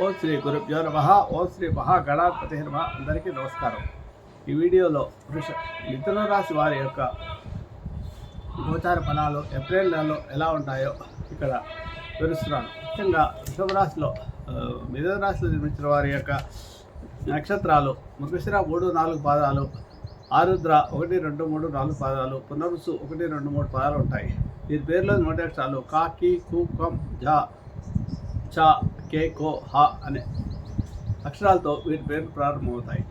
ఓ శ్రీ గురుభ్యో నమ. ఓ శ్రీ మహాగణాపతి నమ అందరికీ నమస్కారం. ఈ వీడియోలో వృష మిథున రాశి వారి యొక్క గోచార ఫలాలు ఏప్రిల్ నెలలో ఎలా ఉంటాయో ఇక్కడ వివరిస్తున్నాను. ముఖ్యంగా వృషభ రాశిలో మిథున రాశిలో నిర్మించిన వారి యొక్క నక్షత్రాలు మృగశిర మూడు నాలుగు పాదాలు ఆరుద్ర ఒకటి రెండు మూడు నాలుగు పాదాలు పునరుసు ఒకటి రెండు మూడు పాదాలు ఉంటాయి. వీరి పేర్లో నోటి అక్షరాలు కాకి కు కం జా చ కే కో హ అనే అక్షరాలతో వీటి పేర్లు ప్రారంభమవుతాయి.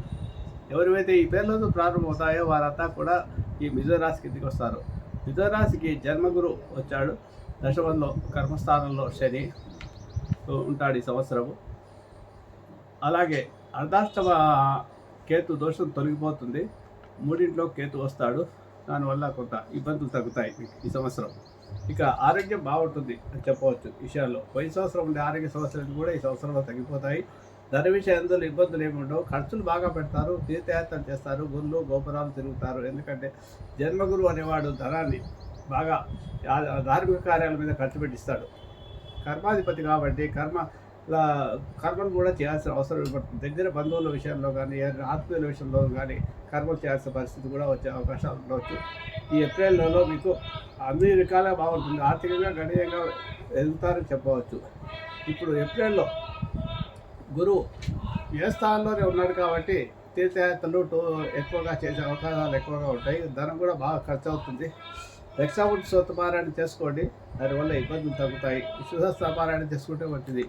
ఎవరివైతే ఈ పేర్లతో ప్రారంభమవుతాయో వారంతా కూడా ఈ మిజోరాశి రాశి కిందికి వస్తారు. మిజోరాశికి జన్మగురు వచ్చాడు. దశమంలో కర్మస్థానంలో శని ఉంటాడు ఈ సంవత్సరము. అలాగే అర్ధాష్టమ కేతు దోషం తొలగిపోతుంది. మూడింట్లో కేతు వస్తాడు. దానివల్ల కొంత ఇబ్బందులు తగ్గుతాయి ఈ సంవత్సరం. ఇక ఆరోగ్యం బాగుంటుంది అని చెప్పవచ్చు విషయాల్లో. పోయిన సంవత్సరం ఉండే ఆరోగ్య సమస్యలు కూడా ఈ సంవత్సరంలో తగ్గిపోతాయి. ధర విషయంలో ఇబ్బందులు ఏమి ఉండవు. ఖర్చులు బాగా పెడతారు తీర్థయాత్రలు చేస్తారు గుళ్ళు గోపురాలు తిరుగుతారు. ఎందుకంటే జన్మగురు అనేవాడు ధనాన్ని బాగా ధార్మిక కార్యాల మీద ఖర్చు పెట్టిస్తాడు. కర్మాధిపతి కాబట్టి కర్మ ఇలా కర్మలు కూడా చేయాల్సిన అవసరం ఏర్పడుతుంది. దగ్గర బంధువుల విషయంలో కానీ ఆత్మీయుల విషయంలో కానీ కర్మలు చేయాల్సిన పరిస్థితి కూడా వచ్చే అవకాశాలు ఉండవచ్చు. ఈ ఏప్రిల్ నెలలో మీకు అన్ని రకాలుగా బాగుంటుంది. ఆర్థికంగా గణనీయంగా ఎదుగుతారని చెప్పవచ్చు. ఇప్పుడు ఏప్రిల్లో గురువు ఏ స్థానంలోనే ఉన్నాడు కాబట్టి తీర్థయాత్రలు టూ ఎక్కువగా చేసే అవకాశాలు ఎక్కువగా ఉంటాయి. ధనం కూడా బాగా ఖర్చు అవుతుంది రక్షాబుద్ధి స్వతపారాయణ చేసుకోండి. దానివల్ల ఇబ్బందులు తగ్గుతాయి. విశ్వసహస్రపారాయణ చేసుకుంటే మంచిది.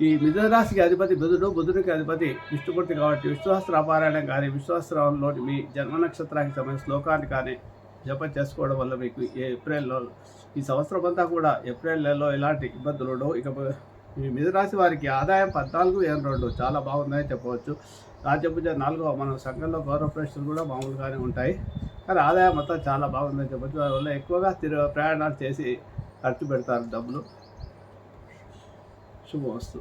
ఈ మిథునరాశికి అధిపతి బుధుడు బుధుడికి అధిపతి విష్ణుమూర్తి కాబట్టి విశ్వాసరాపారాయణం అపారాయణం కానీ విశ్వాసరావంలోని మీ జన్మ నక్షత్రానికి సంబంధించిన శ్లోకాన్ని కానీ జపం చేసుకోవడం వల్ల మీకు ఏప్రిల్లో ఈ సంవత్సరం అంతా కూడా ఏప్రిల్ నెలలో ఎలాంటి ఇబ్బందులు ఉండవు. ఇక ఈ మిథునరాశి వారికి ఆదాయం పద్నాలుగు ఏం రెండు చాలా బాగుందని చెప్పవచ్చు. రాజ్యపూజ నాలుగో మన సంఘంలో గౌరవ ప్రశ్నలు కూడా మామూలుగానే ఉంటాయి. కానీ ఆదాయం మొత్తం చాలా బాగుందని చెప్పొచ్చు. దానివల్ల ఎక్కువగా తిరు ప్రయాణాలు చేసి ఖర్చు పెడతారు డబ్బులు. 是我死